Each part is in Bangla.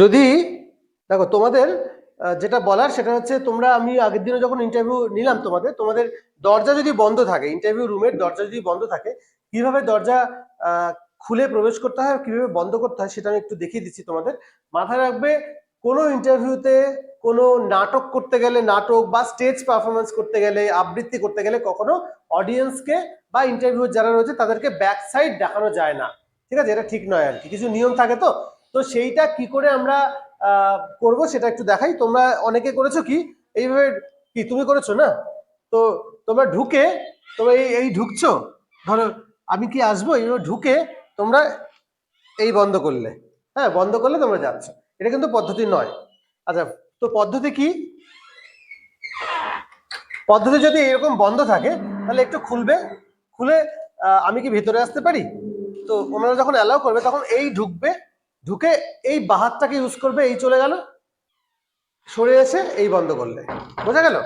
যদি, দেখো তোমাদের যেটা বলার সেটা হচ্ছে তোমরা আমি আগের দিনে যখন ইন্টারভিউ নিলাম তোমাদের তোমাদের দরজা যদি বন্ধ থাকে ইন্টারভিউ রুমের দরজা যদি বন্ধ থাকে, কীভাবে দরজা খুলে প্রবেশ করতে হয় কীভাবে বন্ধ করতে হয় সেটা আমি একটু দেখিয়ে দিচ্ছি তোমাদের। মাথায় রাখবে, কোনো ইন্টারভিউতে কোনো নাটক করতে গেলে, নাটক বা স্টেজ পারফরমেন্স করতে গেলে, আবৃত্তি করতে গেলে কখনো অডিয়েন্সকে বা ইন্টারভিউ যারা রয়েছে তাদেরকে ব্যাক সাইড দেখানো যায় না। ঠিক আছে? এটা ঠিক নয় আর কি। কিছু নিয়ম থাকে তো? তো সেইটা কি করে আমরা করব সেটা একটু দেখাই। তোমরা অনেকে করেছ কি? এইভাবে কি তুমি করেছ না? তো তোমরা ঢুকে, তোমরা এই এই ঢুকছো? ধরো আমি কি আসব? এইভাবে ঢুকে তোমরা এই বন্ধ করলে। হ্যাঁ বন্ধ করলে তোমরা যাচ্ছ। এটা কিন্তু পদ্ধতি নয়। আচ্ছা তো পদ্ধতি কি? পদ্ধতি যদি এরকম বন্ধ থাকে, তাহলে একটু খুলবে। খুলে আমি কি ভিতরে আসতে পারি? তো ওনারা যখন অ্যালাউ করবে, তখন এই ঢুকবে। ঢুকে এই বাহাতটাকে ইউজ করবে, এই চলে গেল। সরে এসে এই বন্ধ করলে। বোঝা গেল?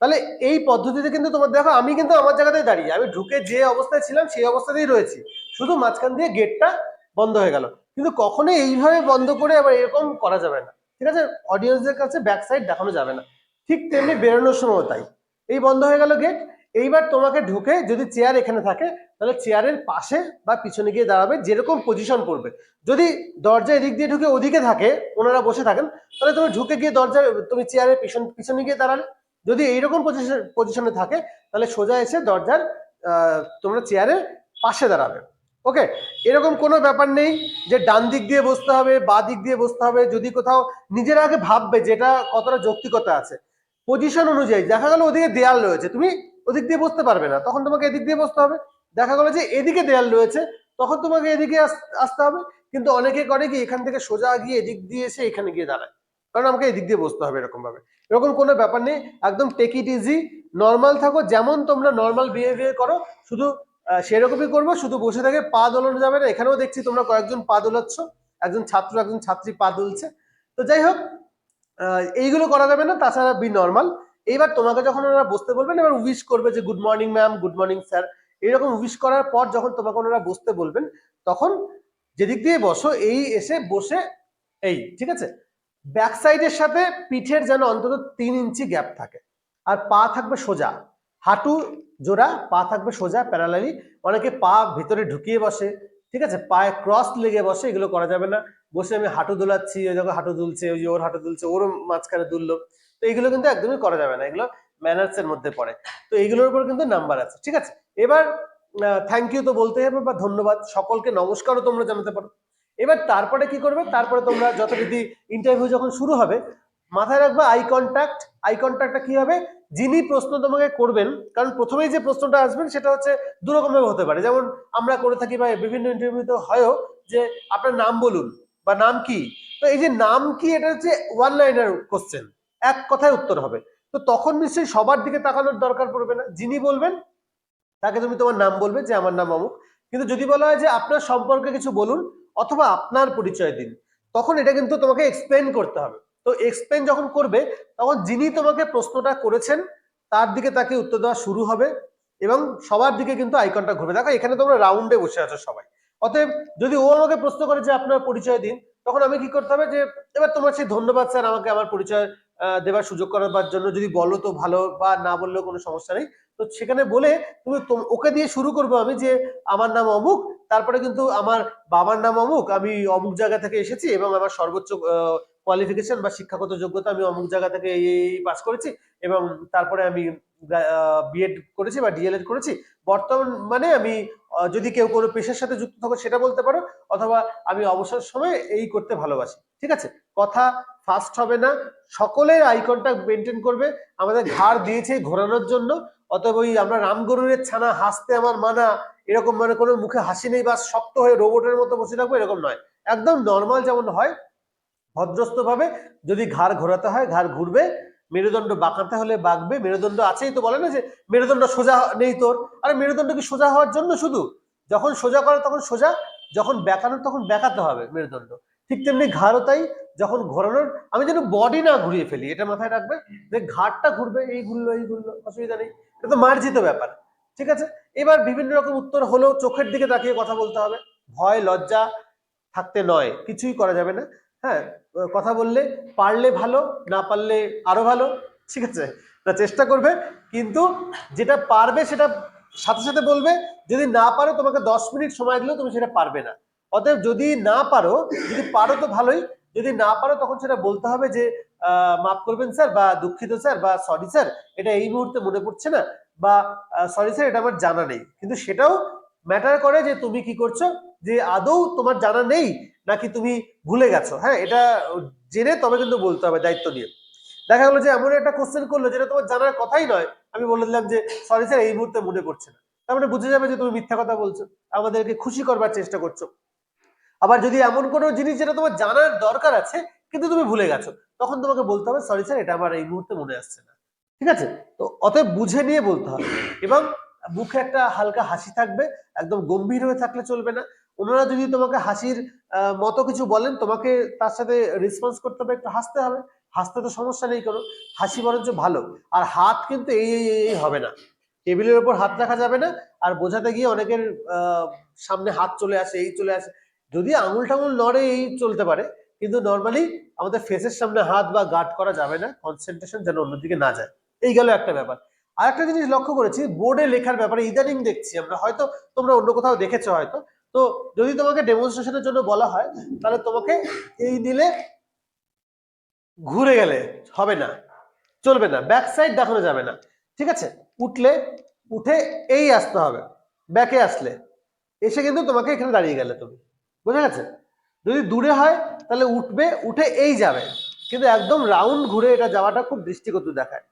তাহলে এই পদ্ধতিতে কিন্তু তোমার, দেখো, আমি কিন্তু আমার জায়গাতেই দাঁড়িয়ে। আমি ঢুকে যে অবস্থায় ছিলাম, সেই অবস্থাতেই রয়েছি। শুধু মাঝখান দিয়ে গেটটা বন্ধ হয়ে গেল। কিন্তু কখনোই এইভাবে বন্ধ করে আবার এরকম করা যাবে না। ঠিক আছে? অডিয়েন্সদের কাছে ব্যাক সাইড দেখানো যাবে না। ঠিক তেমনি বেরোনোর সময় তাই। এই বন্ধ হয়ে গেল গেট এইবার তোমাকে ঢুকে যদি চেয়ার এখানে থাকে, তাহলে চেয়ারের পাশে বা পিছনে গিয়ে দাঁড়াবে, যেরকম পজিশন করবে যদি দরজা এদিক দিয়ে ঢুকে ওদিকে থাকে, ওনারা বসে থাকেন, তাহলে তুমি ঢুকে গিয়ে দরজা, তুমি চেয়ারের পিছন, পিছনে গিয়ে দাঁড়ালে। যদি এইরকম পজিশন পজিশনে থাকে, তাহলে সোজা এসে দরজার তোমরা চেয়ারের পাশে দাঁড়াবে। ওকে এরকম কোনো ব্যাপার নেই যে ডান দিক দিয়ে বসতে হবে, বা দিক দিয়ে বসতে হবে। যদি কোথাও নিজের আগে ভাববে যেটা কতটা যৌক্তিকতা আছে পজিশন অনুযায়ী, দেখা গেল ওদিকে দেয়াল রয়েছে, তুমি ওদিক দিয়ে বসতে পারবে না, তখন তোমাকে এদিক দিয়ে বসতে হবে। দেখা গেলো যে এদিকে দেয়াল রয়েছে, তখন তোমাকে এদিকে আস- আসতে হবে, কিন্তু অনেকে করে কি, এখান থেকে সোজা গিয়ে এদিক দিয়ে এসে এখানে গিয়ে দাঁড়ায়। কারণ আমাকে এদিক দিয়ে বসতে হবে এরকম ভাবে এরকম কোনো ব্যাপার নেই, একদম টেক ইট ইজি নর্মাল থাকো, যেমন তোমরা নর্মাল বিহেভিয়ার করো, শুধু সেরকমই করব, শুধু বসে থেকে পা দোলানো যাবে না, এখানেও দেখছি তোমরা কয়েকজন পা দোলাচ্ছ, একজন ছাত্র, একজন ছাত্রী পা দুলছে। তো যাই হোক এইগুলো করা যাবে না, তাছাড়া বি নর্মাল এইবার তোমাকে যখন ওনারা বসতে বলবেন, এবার উইশ করবে যে good morning ma'am good morning sir এইরকম উইশ করার পর যখন তোমাকে ওনারা বসতে বলবেন, তখন যেদিক দিয়ে বসো, এই এসে বসে, এই, ঠিক আছে? ব্যাক সাইডের সাথে পিঠের যেন অন্তত তিন ইঞ্চি গ্যাপ থাকে। আর পা থাকবে সোজা। হাঁটু জোড়া, পা থাকবে সোজা প্যারালালি অনেকে পা ভিতরে ঢুকিয়ে বসে। ঠিক আছে? পায়ে ক্রস লেগে বসে এগুলো করা যাবে না। বসে আমি হাঁটু দোলাচ্ছি, ওই দেখো হাঁটু দুলছে, ওই যে ওর হাঁটু দুলছে, ওর মাঝখানে দুললো। তো এইগুলো কিন্তু একদমই করা যাবে না। এগুলো ম্যানার্স এর মধ্যে পড়ে। তো এইগুলোর উপর কিন্তু নাম্বার আছে, ঠিক আছে? এবার থ্যাংক ইউ তো বলতে হবে বা ধন্যবাদ। সকলকে নমস্কারও তোমরা জানাতে পারো। এবার তারপরে কি করবে? তারপরে তোমরা যথারীতি ইন্টারভিউ যখন শুরু হবে, মাথায় রাখবে আই কন্ট্যাক্ট আই কন্ট্যাক্টটা কি হবে? যিনি প্রশ্ন তোমাকে করবেন, কারণ প্রথমেই যে প্রশ্নটা আসবেন সেটা হচ্ছে দু রকম ভাবে হতে পারে। যেমন আমরা করে থাকি বা বিভিন্ন ইন্টারভিউতে হয়ও যে আপনার নাম বলুন বা নাম কি? তো এই যে নাম কি, এটা হচ্ছে ওয়ান লাইনার কোশ্চেন এক কথায় উত্তর হবে। তো তখন নিশ্চয়ই সবার দিকে তাকানোর দরকার পড়বে না। যিনি বলবেন, তাকে তুমি তোমার নাম বলবে যে আমার নাম অমুক। কিন্তু যদি বলা হয় যে আপনার সম্পর্কে কিছু বলুন, অথবা আপনার পরিচয় দিন, তখন এটা কিন্তু তোমাকে এক্সপ্লেন করতে হবে। তো এক্সপ্লেন যখন করবে, তখন যিনি তোমাকে প্রশ্নটা করেছেন, তার দিকে তাকে উত্তর দেওয়া শুরু হবে এবং সবার দিকে কিন্তু আইকনটা ঘুরবে। দেখো, এখানে তোমরা রাউন্ডে বসে আছো সবাই। অতএব যদি ও আমাকে প্রশ্ন করে যে আপনার পরিচয় দিন, তখন আমি কি করতে হবে যে, এবার তোমার সেই ধন্যবাদ স্যার আমাকে আমার পরিচয় দেওয়ার সুযোগ করার জন্য, যদি বলো তো ভালো বা না বললেও কোনো সমস্যা নেই। তো সেখানে বলে তোম- ওকে দিয়ে শুরু করব আমি যে, আমার নাম অমুক, তারপরে কিন্তু আমার বাবার নাম অমুক, আমি অমুক জায়গা থেকে এসেছি এবং আমার সর্বোচ্চ কোয়ালিফিকেশন বা শিক্ষাগত যোগ্যতা আমি অমুক জায়গা থেকে এই পাস করেছি এবং তারপরে আমি বিএড করেছি বা ডিএলএড করেছি। বর্তমান মানে আমি যদি কেউ কোনো পেশার সাথে যুক্ত থাকো সেটা বলতে পারো, অথবা আমি অবসর সময় এই করতে ভালোবাসি। ঠিক আছে? কথা ফাস্ট হবে না। সকলের আই কন্ট্যাক্ট মেনটেন করবে। আমাদের ঘাড় দিয়েছে ঘোরানোর জন্য। অতএব ওই আমরা রামগরুরের ছানা হাসতে আমার মানা, এরকম মানে কোনো মুখে হাসি নেই বা শক্ত হয়ে রোবটের মতো বসে থাকব, এরকম নয়। একদম নর্মাল যেমন হয় ভদ্রস্থ ভাবে যদি ঘাড় ঘোরাতে হয়, ঘাড় ঘুরবে, মেরুদণ্ড বাঁকাতে হলে বাঁকবে, মেরুদণ্ড আছেই তো বলে না যে মেরুদণ্ড সোজা নেই তোর। আরে মেরুদণ্ড কি সোজা হওয়ার জন্য শুধু? যখন সোজা করে তখন সোজা, যখন বেঁকানো তখন বেঁকাতে হবে মেরুদণ্ড। ঠিক তেমনি ঘাড়ও তাই, যখন ঘোরানোর, আমি যেন বডি না ঘুরিয়ে ফেলি, এটা মাথায় রাখবে যে ঘাড়টা ঘুরবে, এই ঘুরলো এই ঘুরলো, অসুবিধা নেই। এটা তো মার্জিত ব্যাপার, ঠিক আছে? এবার বিভিন্ন রকম উত্তর হলেও চোখের দিকে তাকিয়ে কথা বলতে হবে। ভয়, লজ্জা থাকতে নয়, কিছুই করা যাবে না। হ্যাঁ কথা বললে পারলে ভালো, না পারলে আরও ভালো, ঠিক আছে? তা চেষ্টা করবে, কিন্তু যেটা পারবে সেটা সাথে সাথে বলবে, যদি না পারো তোমাকে দশ মিনিট সময় দিলেও তুমি সেটা পারবে না। অতএব যদি না পারো, যদি পারো তো ভালোই, যদি না পারো তখন সেটা বলতে হবে যে মাফ করবেন স্যার বা দুঃখিত স্যার বা সরি স্যার, এটা এই মুহূর্তে মনে পড়ছে না, বা সরি স্যার এটা আমার জানা নেই। কিন্তু সেটাও ম্যাটার করে যে তুমি কি করছ, যে আদৌ তোমার জানা নেই নাকি তুমি ভুলে গেছো? হ্যাঁ এটা জেনে তবে কিন্তু বলতে হবে দায়িত্ব নিয়ে। দেখা গেলো যে এমন একটা কোশ্চেন করল যেটা তোমার জানার কথাই নয়। আমি বলে দিলাম যে সরি স্যার এই মুহূর্তে মনে পড়ছে না। তার মানে বুঝে যাবে যে তুমি মিথ্যা কথা বলছো। আমাদেরকে খুশি করবার চেষ্টা করছ। আবার যদি এমন কোনো জিনিস যেটা তোমার জানার দরকার আছে, কিন্তু তুমি ভুলে গেছো, তখন তোমাকে বলতে হবে সরি স্যার এটা আমার এই মুহূর্তে মনে আসছে না। ঠিক আছে? তো অতএব বুঝে নিয়ে বলতে হবে। এবং মুখে একটা হালকা হাসি থাকবে, একদম গম্ভীর হয়ে থাকলে চলবে না। ওনারা যদি তোমাকে হাসির মতো কিছু বলেন, তোমাকে তার সাথে রেসপন্স করতে হবে, একটু হাসতে হবে। হাসতে তো সমস্যা নেই কোনো, হাসি বরঞ্চ ভালো। আর হাত কিন্তু এই এই হবে না। টেবিলের উপর হাত রাখা যাবে না, আর বোঝাতে গিয়ে অনেকের সামনে হাত চলে আসে, এই চলে আসে। যদি আঙুল টাঙুল নড়ে, এই চলতে পারে, কিন্তু নর্মালি আমাদের ফেসের সামনে হাত বা গার্ড করা যাবে না কনসেন্ট্রেশন যেন অন্যদিকে না যায়। এই গেল একটা ব্যাপার। আর একটা জিনিস লক্ষ্য করেছি বোর্ডে লেখার ব্যাপারে ইদানিং দেখছি, আমরা হয়তো তোমরা অন্য কোথাও দেখেছ হয়তো তো যদি তোমাকে ডেমনস্ট্রেশনের জন্য বলা হয়, তাহলে তোমাকে এই দিলে ঘুরে গেলে হবে না, চলবে না ব্যাক সাইড দেখানো যাবে না, ঠিক আছে? উঠলে, উঠে এই আসতে হবে ব্যাকে আসলে, এসে কিন্তু তোমাকে এখানে দাঁড়িয়ে গেলে তুমি, বোঝা গেছে? যদি দূরে হয়, তাহলে উঠবে, উঠে এই যাবে, কিন্তু একদম রাউন্ড ঘুরে এটা যাওয়াটা খুব দৃষ্টিকটু দেখায়।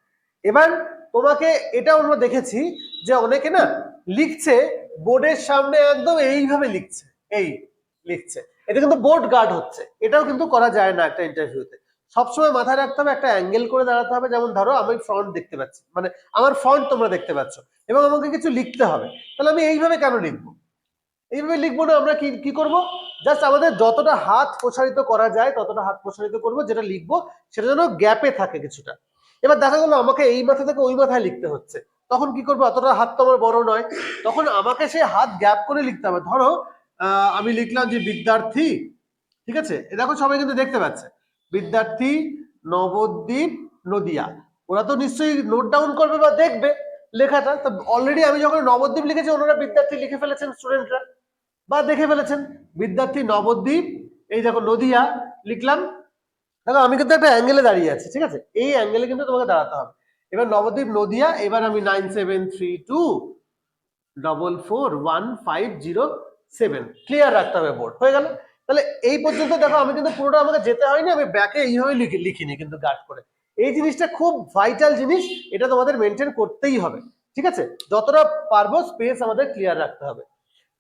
এবার তোমাকে এটা আমরা দেখেছি যে অনেকে না লিখছে, বোর্ডের সামনে একদম এইভাবে লিখছে, এই লিখছে। এটা কিন্তু বোর্ড গার্ড হচ্ছে। এটাও কিন্তু করা যায় না একটা ইন্টারভিউতে। সবসময় মাথায় রাখতে হবে, একটা অ্যাঙ্গেল করে দাঁড়াতে হবে। যেমন ধরো, আমি ফ্রন্ট দেখতে পাচ্ছি মানে আমার ফ্রন্ট তোমরা দেখতে পাচ্ছ এবং আমাকে কিছু লিখতে হবে। তাহলে আমি এইভাবে কেন লিখব? এইভাবে লিখব না, আমরা কি কি করব? জাস্ট আমাদের যতটা হাত প্রসারিত করা যায়, ততটা হাত প্রসারিত করব, যেটা লিখব, সেটা যেন গ্যাপে থাকে কিছুটা। এবার দেখা গেলো আমাকে এই মাথা থেকে ওই মাথায় লিখতে হচ্ছে। তখন কি করব? অতটা হাত তো আমার বড় নয়। তখন আমাকে সেই হাত গ্যাপ করে লিখতে হবে। ধরো আমি লিখলাম যে বিদ্যার্থী, ঠিক আছে? দেখো সবাই কিন্তু দেখতে পাচ্ছে। বিদ্যার্থী নবদ্বীপ নদিয়া। ওরা তো নিশ্চয়ই নোট ডাউন করবে বা দেখবে লেখাটা। তো অলরেডি আমি যখন নবদ্বীপ লিখেছি, ওনারা বিদ্যার্থী লিখে ফেলেছেন স্টুডেন্টরা বা দেখে ফেলেছেন। বিদ্যার্থী নবদ্বীপ, এই দেখো নদিয়া, লিখলাম। দেখো, আমি কিন্তু একটা অ্যাঙ্গেলে দাঁড়িয়ে আছি, ঠিক আছে? এই অ্যাঙ্গেলে কিন্তু তোমাকে দাঁড়াতে হবে। এবার নবদ্বীপ নদিয়া, এবার আমি nine seven three two double four one five zero seven clear রাখতে হবে বোর্ড হয়ে গেল? তাহলে এই পর্যন্ত দেখো, আমি কিন্তু পুরোটা আমাকে যেতে হয়নি, আমি ব্যাকে এইভাবে লিখি লিখিনি কিন্তু গার্ড করে। এই জিনিসটা খুব ভাইটাল জিনিস, এটা তোমাদের মেনটেন করতেই হবে, ঠিক আছে? যতটা পারব স্পেস আমাদের ক্লিয়ার রাখতে হবে।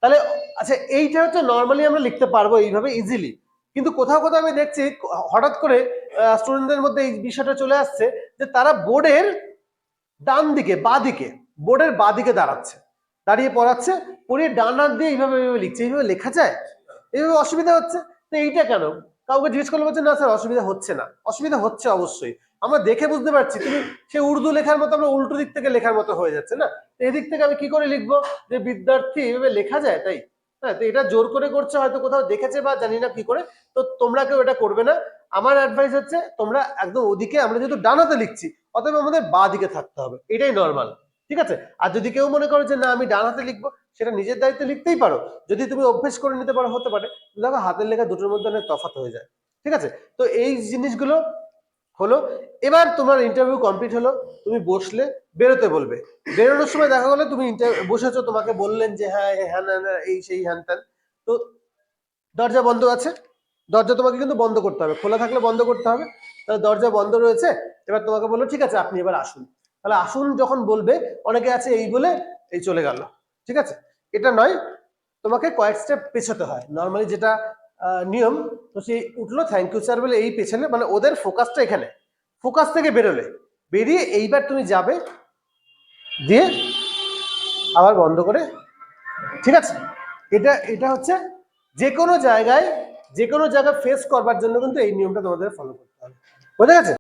তাহলে আচ্ছা এইটা হচ্ছে নর্মালি আমরা লিখতে পারব এইভাবে ইজিলি কিন্তু কোথাও কোথাও আমি দেখছি, হঠাৎ করে স্টুডেন্টদের মধ্যে এই বিষয়টা চলে আসছে যে তারা বোর্ডের ডান দিকে, বা দিকে, বোর্ডের বা দিকে দাঁড়াচ্ছে। দাঁড়িয়ে পড়াচ্ছে, পড়িয়ে ডান হাত দিয়ে এইভাবে এইভাবে লিখছে। এইভাবে লেখা যায়? এইভাবে অসুবিধা হচ্ছে? তো এইটা কেন? কাউকে জিজ্ঞেস করলে বলছে, না স্যার, অসুবিধা হচ্ছে না। অসুবিধা হচ্ছে অবশ্যই। আমরা দেখে বুঝতে পারছি তুমি সে উর্দু লেখার মতো আমরা উল্টো দিক থেকে লেখার মতো হয়ে যাচ্ছে না? এদিক থেকে আমি কি করে লিখব? যে বিদ্যার্থী, এইভাবে লেখা যায় তাই? হ্যাঁ তো এটা জোর করে করছে, হয়তো কোথাও দেখেছে বা জানি না কি করে, তো তোমরা কেউ এটা করবে না। আমার অ্যাডভাইস হচ্ছে, তোমরা একদম ওদিকে আমরা যেহেতু ডানাতে লিখছি, অতএব আমাদের বা দিকে থাকতে হবে। এটাই নর্মাল ঠিক আছে? আর যদি কেউ মনে করো যে, না, আমি ডান হাতে লিখব, সেটা নিজের দায়িত্বে লিখতেই পারো। যদি তুমি অভ্যেস করে নিতে পারো, হতে পারে। দেখো, হাতের লেখা দুটোর মধ্যে অনেক তফাৎ হয়ে যায়, ঠিক আছে? তো এই জিনিসগুলো হলো এবার তোমার ইন্টারভিউ কমপ্লিট হলো তুমি বসলে বেরোতে বলবে। বেরোনোর সময় দেখা গেলো তুমি বসেছো তোমাকে বললেন যে হ্যাঁ হ্যান হ্যান, এই সেই হ্যান ত্যান। তো দরজা বন্ধ আছে। দরজা তোমাকে কিন্তু বন্ধ করতে হবে। খোলা থাকলে বন্ধ করতে হবে। তাহলে দরজা বন্ধ রয়েছে। এবার তোমাকে বলল ঠিক আছে আপনি এবার আসুন। তাহলে আসুন যখন বলবে অনেকে আছে এই বলে এই চলে গেল। ঠিক আছে? এটা নয় তোমাকে কয়েক স্টেপ পেছোতে হয়। নর্মালি যেটা নিয়ম, তো সেই উঠল থ্যাংক ইউ স্যার বলে এই পেছনে মানে ওদের ফোকাসটা এখানে। ফোকাস থেকে বেরোলে। বেরিয়ে এইবার তুমি যাবে, দিয়ে আবার বন্ধ করে, ঠিক আছে? এটা এটা হচ্ছে যে কোনো জায়গায় যে কোনো জায়গায় ফেস করবার জন্য কিন্তু এই নিয়মটা তোমাদের ফলো করতে হবে। বোঝা গেছে?